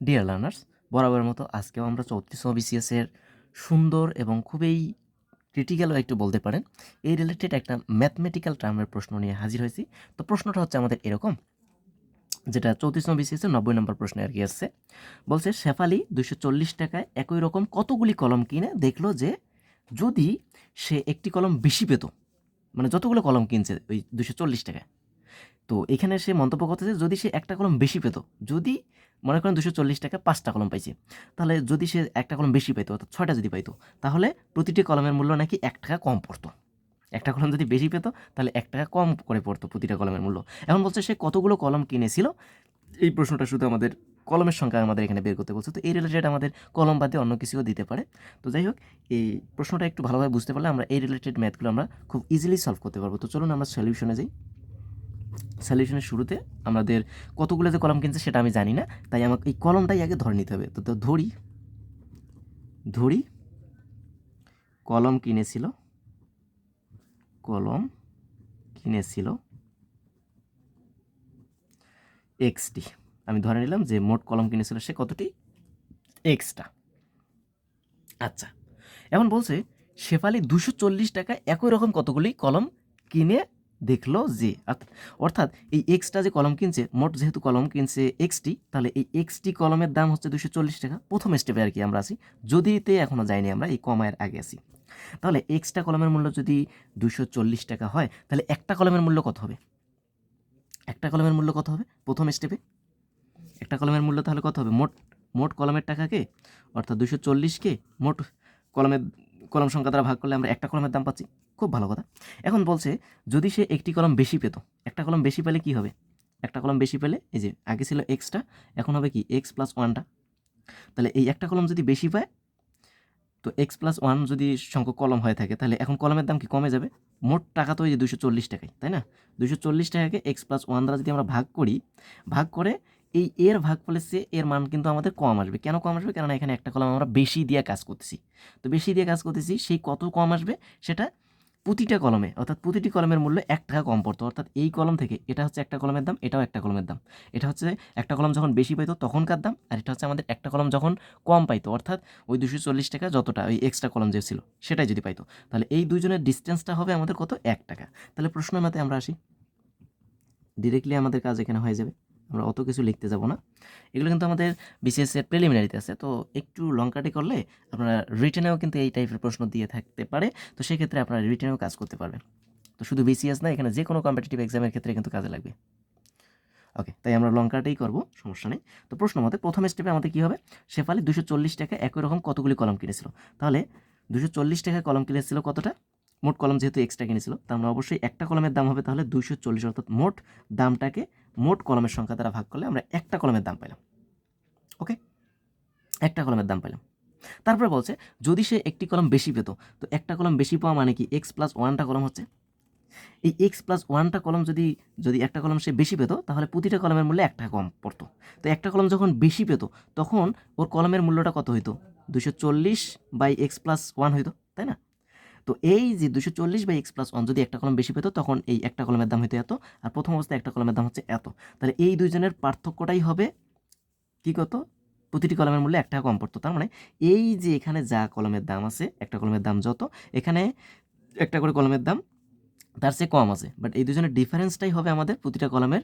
Dear learners বরাবরের মতো আজকেও আমরা চৌত্রিশতম বিসিএসের সুন্দর এবং খুবই ক্রিটিক্যালও একটু বলতে পারেন, এই রিলেটেড একটা ম্যাথমেটিক্যাল টার্মের প্রশ্ন নিয়ে হাজির হয়েছি। তো প্রশ্নটা হচ্ছে আমাদের এরকম, যেটা চৌত্রিশতম বিসিএসের নব্বই নম্বর প্রশ্নে আর কি আসছে। বলছে, শেফালি দুশো চল্লিশ টাকায় একই রকম কতগুলি কলম কিনে? দেখল যে যদি সে একটি কলম বেশি পেত মানে যতগুলো কলম কিনছে ওই দুশো চল্লিশ টাকায় তো এখানে সে মন্তব্য করতেছে যদি সে একটা কলম বেশি পেত, যদি মনে করেন দুশো চল্লিশ টাকা পাঁচটা কলম পাইছে, তাহলে যদি সে একটা কলম বেশি পাইতো, অর্থাৎ ছয়টা যদি পাইতো, তাহলে প্রতিটি কলমের মূল্য নাকি এক টাকা কম পড়তো। একটা কলম যদি বেশি পেতো, তাহলে এক টাকা কম করে পড়তো প্রতিটা কলমের মূল্য। এখন বলছে সে কতগুলো কলম কিনেছিল? এই প্রশ্নটা শুধু আমাদের কলমের সংখ্যা আমাদের এখানে বের করতে বলছে। তো এই রিলেটেড আমাদের কলম বাদে অন্য কিছুও দিতে পারে। তো যাই হোক, এই প্রশ্নটা একটু ভালোভাবে বুঝতে পারলে আমরা এই রিলেটেড ম্যাথগুলো আমরা খুব ইজিলি সলভ করতে পারব। তো চলুন আমরা সলিউশনে যাই। সলিউশনের শুরুতে আমাদের কতগুলো যে কলম কিনছে সেটা আমি জানি না, তাই আমাকে এই কলমটাই আগে ধরে নিতে হবে। তো তো ধরি ধরি, কলম কিনেছিল কলম কিনেছিল এক্সটি আমি ধরে নিলাম যে মোট কলম কিনেছিল সে কতটি? এক্সটা আচ্ছা এখন বলছে শেফালি দুশো চল্লিশ টাকায় একই রকম কতগুলি কলম কিনে দেখল যে, অর্থাৎ এই এক্সটা যে কলম কিনছে, মোট যেহেতু কলম কিনছে এক্সটি তাহলে এই এক্সটি কলমের দাম হচ্ছে দুশো চল্লিশ টাকা। প্রথম স্টেপে আর কি আমরা আছি। যদিতে এখনও যাইনি আমরা, এই কমায়ের আগে আছি। তাহলে এক্সটা কলমের মূল্য যদি দুশো চল্লিশ টাকা হয়, তাহলে একটা কলমের মূল্য কত হবে? একটা কলমের মূল্য কত হবে? প্রথম স্টেপে একটা কলমের মূল্য তাহলে কত হবে? মোট মোট কলমের টাকাকে, অর্থাৎ দুশো চল্লিশকে মোট কলমের, কলম সংখ্যা দ্বারা ভাগ করলে আমরা একটা কলমের দাম পাচ্ছি। খুব ভালো কথা। এখন বলছে, যদি সে একটি কলম বেশি পেত, একটা কলম বেশি পেলে কি হবে? একটা কলম বেশি পেলে, এই যে আগে ছিল এক্সটা এখন হবে কি এক্স প্লাস ওয়ানটা তাহলে এই একটা কলম যদি বেশি পায়, তো এক্স প্লাস ওয়ান যদি সংখ্যক কলম হয়ে থাকে, তাহলে এখন কলমের দাম কি কমে যাবে? মোট টাকা তো ওই যে দুশো চল্লিশ টাকায়, তাই না? দুশো চল্লিশ টাকাকে এক্স প্লাস ওয়ান দ্বারা যদি আমরা ভাগ করি, ভাগ করে এই এর ভাগ ফলে সে এর মান কিন্তু আমাদের কম আসবে। কেন কম আসবে? কেননা এখানে একটা কলম আমরা বেশি দিয়ে কাজ করতেছি। তো বেশি দিয়ে কাজ করতেছি, সেই কত কম আসবে? সেটা প্রতিটা কলমে, অর্থাৎ প্রতিটি কলমের মূল্য এক টাকা কম পড়তো। অর্থাৎ এই কলম থেকে এটা হচ্ছে একটা কলমের দাম, এটাও একটা কলমের দাম। এটা হচ্ছে একটা কলম যখন বেশি পাইতো তখনকার দাম, আর এটা হচ্ছে আমাদের একটা কলম যখন কম পাইতো, অর্থাৎ ওই দুশো চল্লিশ টাকা যতটা, ওই এক্সট্রা কলম যে ছিল, সেটাই যদি পাইতো। তাহলে এই দুজনের ডিস্টেন্সটা হবে আমাদের কত? এক টাকা। তাহলে প্রশ্ন মতে আমরা আসি। ডিরেক্টলি আমাদের কাজ এখানে হয়ে যাবে। আমরা অত কিছু লিখতে যাব না। এগুলো কিন্তু আমাদের বিসিএস এর প্রিলিমিনারিতে আছে। তো একটু লঙ্কাটি করলে আপনারা রিটেনেও কিন্তু এই টাইপের প্রশ্ন দিয়ে থাকতে পারে। তো সেক্ষেত্রে আপনারা রিটেনেও কাজ করতে পারবেন। তো শুধু বিসিএস না, এখানে যে কোনো কম্পিটিটিভ এক্সামের ক্ষেত্রে কিন্তু কাজে লাগবে। ওকে তাই আমরা লঙ্কাটাই করব, সমস্যা নেই। তো প্রশ্ন মতে প্রথম স্টেপে আমাদের কী হবে? শেফালি দুশো চল্লিশ টাকা একই রকম কতগুলি কলম কিনেছিল? তাহলে দুশো চল্লিশ টাকা কলম কিনেছিল কতটা? মোট কলম যেহেতু এক্সট্রা কিনেছিল, তার মানে অবশ্যই একটা কলমের দাম হবে তাহলে দুশো চল্লিশ, অর্থাৎ মোট দামটাকে মোট কলমের সংখ্যা দ্বারা ভাগ করলে আমরা একটা কলমের দাম পেলাম ওকে একটা কলমের দাম পেলাম তারপরে বলছে, যদি সে একটি কলম বেশি পেত, তো একটা কলম বেশি পাওয়া মানে কি এক্স প্লাস ওয়ানটা কলম হচ্ছে? এই এক্স প্লাস ওয়ানটা কলম যদি যদি একটা কলম সে বেশি পেত, তাহলে প্রতিটা কলমের মূল্যে একটা কম পড়তো। তো একটা কলম যখন বেশি পেত, তখন ওর কলমের মূল্যটা কত হইতো? দুশো চল্লিশ বাই এক্স প্লাস ওয়ান হইতো, তাই না? তো এই যে দুশো চল্লিশ বাই এক্স প্লাস ওয়ান যদি একটা কলম বেশি পেত, তখন এই একটা কলমের দাম হইতো এত। আর প্রথম অবস্থায় একটা কলমের দাম হচ্ছে এত। তাহলে এই দুইজনের পার্থক্যটাই হবে কী কত? প্রতিটি কলমের মূল্যে এক টাকা কম পড়তো। তার মানে এই যে এখানে যা কলমের দাম আছে, একটা কলমের দাম যত, এখানে একটা করে কলমের দাম তার চেয়ে কম আছে। বাট এই দুজনের ডিফারেন্সটাই হবে আমাদের প্রতিটা কলমের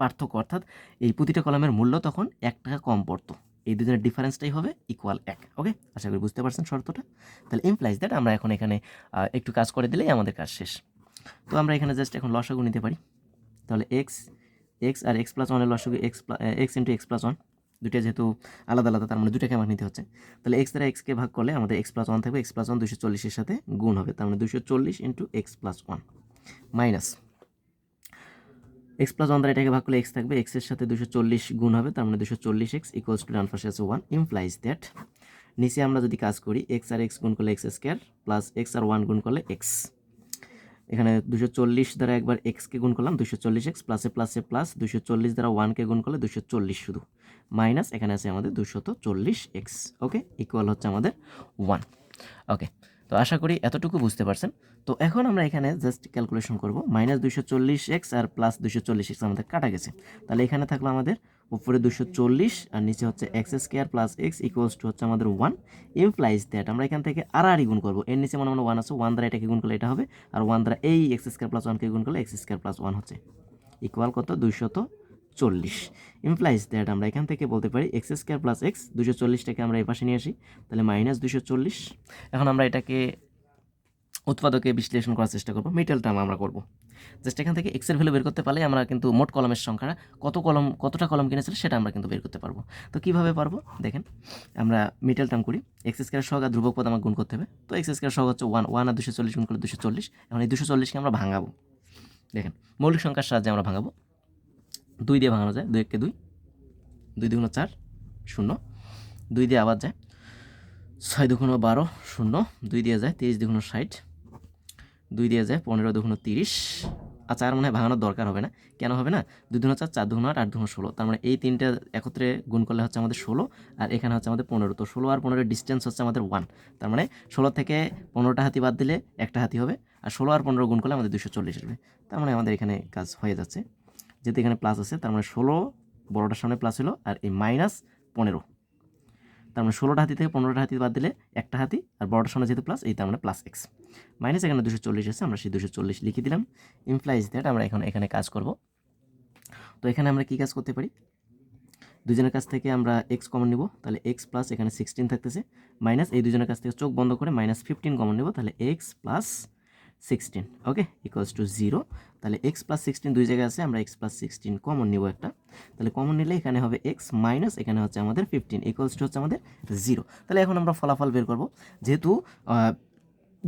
পার্থক্য। অর্থাৎ এই প্রতিটা কলমের মূল্য তখন এক টাকা কম পড়তো। এই দুজনের ডিফারেন্সটাই হবে ইকুয়াল এক ওকে আশা করি বুঝতে পারছেন শর্তটা। তাহলে ইমপ্লাইজ দ্যাট আমরা এখন এখানে একটু কাজ করে দিলেই আমাদের কাজ শেষ। তো আমরা এখানে জাস্ট এখন লসাগু নিতে পারি। তাহলে এক্স এক্স আর এক্স প্লাস ওয়ানের লসাগু X X into X plus one দুইটা যেহেতু আলাদা আলাদা, তার মানে দুটাকে আমার নিতে হচ্ছে। তাহলে এক্স দ্বারা এক্সকে ভাগ করলে আমাদের এক্স প্লাস ওয়ান থাকবে এক্স প্লাস ওয়ান দুশো চল্লিশের সাথে গুণ হবে। তার মানে দুশো চল্লিশ into X plus one minus X plus one এটাকে ভাগ করলে এক্স থাকবে এক্সের সাথে দুশো চল্লিশ গুণ হবে, তার মানে দুশো চল্লিশ এক্স ইকুয়ালস টু ডান পাশে ওয়ান ইমপ্লাইজ দ্যাট নিচে আমরা যদি কাজ করি এক্স আর এক্স গুণ করলে এক্স স্কোয়ার প্লাস এক্স আর ওয়ান গুণ করলে এক্স এখানে দুশো চল্লিশ দ্বারা একবার এক্সকে গুণ করলাম দুশো চল্লিশ এক্স প্লাসে প্লাসে প্লাস দুশো চল্লিশ দ্বারা ওয়ানকে গুণ করলে দুশো চল্লিশ শুধু। মাইনাস এখানে আছে আমাদের দুশত চল্লিশ এক্স ওকে ইকুয়াল হচ্ছে আমাদের ওয়ান ওকে তো আশা করি এতটুকু বুঝতে পারছেন। তো এখন আমরা এখানে জাস্ট ক্যালকুলেশন করব। মাইনাস দুশো চল্লিশ এক্স আর প্লাস দুশো চল্লিশ এক্স আমাদের কাটা গেছে। তাহলে এখানে থাকল আমাদের উপরে দুশো চল্লিশ আর নিচে হচ্ছে X square plus X equals to হচ্ছে আমাদের ওয়ান ইমপ্লাইজ দ্যাট আমরা এখান থেকে আর আর গুণ করব। এর নিচে মনে মনে ওয়ান আছে ওয়ান দ্বারা এটাকে গুণ করলে এটা হবে। আর ওয়ান দ্বারা এই এক্স স্কোয়ার প্লাস ওয়ানকে গুণ করলে এক্স স্কোয়ার প্লাস ওয়ান হচ্ছে। ইকুয়াল কত? দুইশত চল্লিশ। ইমপ্লাইজ দ্যাট আমরা এখান থেকে বলতে পারি এক্স স্কোয়ার প্লাস এক্স দুশো চল্লিশটাকে আমরা এই পাশে নিয়ে আসি। তাহলে মাইনাস দুশো চল্লিশ। এখন আমরা এটাকে উৎপাদকে বিশ্লেষণ করার চেষ্টা করব মিডল টার্ম আমরা করব। জাস্ট এখান থেকে এক্সের ভ্যালু বের করতে পারলে আমরা কিন্তু মোট কলমের সংখ্যা কত কলম, কতটা কলম কিনেছিল সেটা আমরা কিন্তু বের করতে পারব। তো কীভাবে পারব? দেখেন, আমরা মিডল টার্ম করি এক্স স্কোয়ার সহ আর ধ্রুবক পদ আমার গুণ করতে হবে। তো এক্স স্কোয়ার সহ হচ্ছে ওয়ান ওয়ান আর দুশো চল্লিশ গুণ করলে দুশো চল্লিশ, এখন এই দুশো চল্লিশকে আমরা ভাঙাবো। দেখেন, মৌলিক সংখ্যার সাহায্যে আমরা ভাঙাবো। দুই দিয়ে ভাঙানো যায়, দুই এককে দুই দুই দুগুণ চার, শূন্য। দুই দিয়ে আবার যায়, ছয় দুগুণ বারো, শূন্য। দুই দিয়ে যায় তিরিশ দুগুণ ষাট। দুই দিয়ে যায় পনেরো দুগুণ তিরিশ। আচ্ছা আর মনে হয় ভাঙানোর দরকার হবে না। কেন হবে না? দুই দুগুণ চার চার দুগুণ আট আট দুগুণ ষোলো। তার মানে এই তিনটা একত্রে গুণ করলে হচ্ছে আমাদের ষোলো, আর এখানে হচ্ছে আমাদের পনেরো। তো ষোলো আর পনেরো ডিস্টেন্স হচ্ছে আমাদের ওয়ান তার মানে ষোলো থেকে পনেরোটা হাতি বাদ দিলে একটা হাতি হবে, আর ষোলো আর পনেরো গুণ করলে আমাদের দুশো চল্লিশ আসবে। তার মানে আমাদের এখানে কাজ হয়ে যাচ্ছে। যেহেতু এখানে প্লাস আছে, তার মানে ষোলো বড়োটার সামনে প্লাস হলো আর এই মাইনাস পনেরো। তার মানে ষোলোটা হাতি থেকে পনেরোটা হাতি বাদ দিলে একটা হাতি আর বড়োটার সামনে যেহেতু প্লাস এই তার মানে প্লাস এক্স মাইনাস এখানে দুশো চল্লিশ আছে, আমরা সেই দুশো চল্লিশ লিখে দিলাম। ইমপ্লাইজ দ্যাট আমরা এখন এখানে কাজ করব। তো এখানে আমরা কী কাজ করতে পারি? দুজনের কাছ থেকে আমরা এক্স কমন নিব, তাহলে এক্স প্লাস এখানে সিক্সটিন থাকতেছে। মাইনাস এই দুজনের কাছ থেকে চোখ বন্ধ করে মাইনাস ফিফটিন কমন নিব, তাহলে X plus sixteen okay equals to zero তাহলে এক্স প্লাস সিক্সটিন দুই জায়গায় আছে, আমরা এক্স প্লাস সিক্সটিন কমন নিব একটা। তাহলে কমন নিলে এখানে হবে এক্স মাইনাস এখানে হচ্ছে আমাদের ফিফটিন ইকুয়ালস টু হচ্ছে আমাদের জিরো তাহলে এখন আমরা ফলাফল বের করব। যেহেতু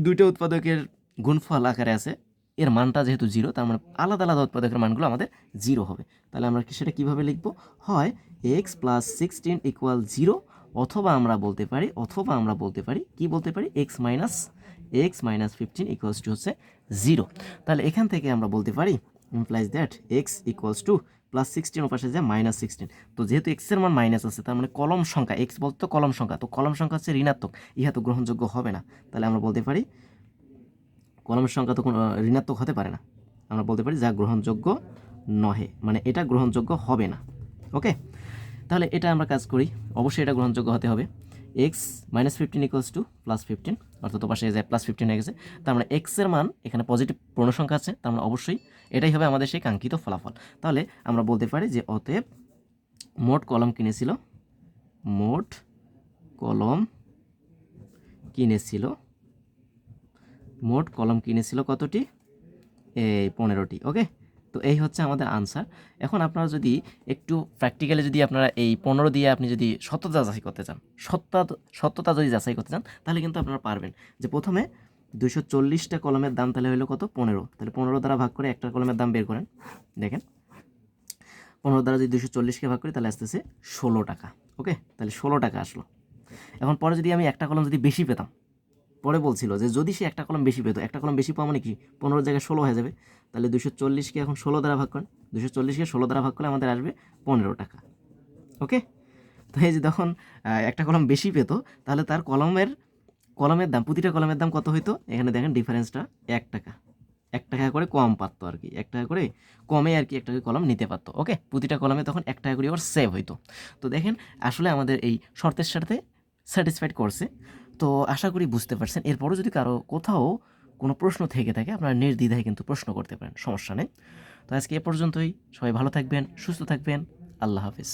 দুইটা উৎপাদকের গুণফল আকারে আছে, এর মানটা যেহেতু জিরো তার মানে আলাদা আলাদা উৎপাদকের মানগুলো আমাদের জিরো হবে। তাহলে আমরা সেটা কীভাবে লিখব? হয় X plus sixteen equal zero অথবা আমরা বলতে পারি, অথবা আমরা বলতে পারি, কি বলতে পারি? X minus X minus fifteen equals to হচ্ছে জিরো তাহলে এখান থেকে আমরা বলতে পারি implies that X equals to plus sixteen পাশে যায় মাইনাস সিক্সটিন তো যেহেতু এক্সের মান মাইনাস আছে, তার মানে কলম সংখ্যা এক্স বলতে কলম সংখ্যা, তো কলম সংখ্যা হচ্ছে ঋণাত্মক, ইহা তো গ্রহণযোগ্য হবে না। তাহলে আমরা বলতে পারি কলমের সংখ্যা তো কোনো, ঋণাত্মক হতে পারে না। আমরা বলতে পারি যা গ্রহণযোগ্য নহে মানে এটা গ্রহণযোগ্য হবে না। ওকে? তাহলে এটা আমরা কাজ করি, অবশ্যই এটা গ্রহণযোগ্য হতে হবে। X minus fifteen equals to plus fifteen অর্থাৎ পাশে যায় প্লাস ফিফটিন হয়ে গেছে, তার মানে এক্সের মান এখানে পজিটিভ পূর্ণ সংখ্যা আছে, তার মানে অবশ্যই এটাই হবে আমাদের সেই কাঙ্ক্ষিত ফলাফল। তাহলে আমরা বলতে পারি যে অতএব মোট কলম কিনেছিল, মোট কলম কিনেছিল, মোট কলম কিনেছিল কতটি? এই পনেরোটি ওকে তো এই হচ্ছে আমাদের আনসার এখন আপনারা যদি একটু প্র্যাকটিক্যালি যদি আপনারা এই পনেরো দিয়ে আপনি যদি সত্যতা যাচাই করতে চান সত্যতা সত্যতা যদি যাচাই করতে চান, তাহলে কিন্তু আপনারা পারবেন। যে প্রথমে দুশো চল্লিশটা কলমের দাম তাহলে হলো কত? পনেরো। তাহলে পনেরো দ্বারা ভাগ করে একটা কলমের দাম বের করেন। দেখেন। পনেরো দ্বারা যদি দুশো চল্লিশকে ভাগ করি, তাহলে আসতেছে ষোলো টাকা। ওকে? তাহলে ষোলো টাকা আসলো। এখন পরে যদি আমি একটা কলম যদি বেশি পেতাম পরে বলছিল যে যদি সে একটা কলম বেশি পেতো একটা কলম বেশি পাওয়া মানে কি? পনেরো জায়গায় ষোলো হয়ে যাবে। তাহলে দুশো চল্লিশকে এখন ষোলো দ্বারা ভাগ করেন। দুশো চল্লিশকে ষোলো দ্বারা ভাগ করলে আমাদের আসবে পনেরো টাকা। ওকে? তো এই যে আহ, একটা কলম বেশি পেতো তাহলে তার কলমের কলমের দাম প্রতিটা কলমের দাম কত হইতো? এখানে দেখেন ডিফারেন্সটা এক টাকা। এক টাকা করে কম পারতো আর কি। এক টাকা করে কমে আর কি একটা কলম নিতে পারতো। ওকে? প্রতিটা কলমে তখন এক টাকা করে আবার সেভ হইতো। তো দেখেন আসলে আমাদের এই শর্তের সাথে স্যাটিসফাইড করছে। তো আশা করি বুঝতে পারছেন। এরপরও যদি কারও কোথাও কোনো প্রশ্ন থেকে থাকে, আপনারা নির্দ্বিধায় কিন্তু প্রশ্ন করতে পারেন, সমস্যা নেই। তো আজকে এ পর্যন্তই। সবাই ভালো থাকবেন, সুস্থ থাকবেন। আল্লাহ হাফিজ।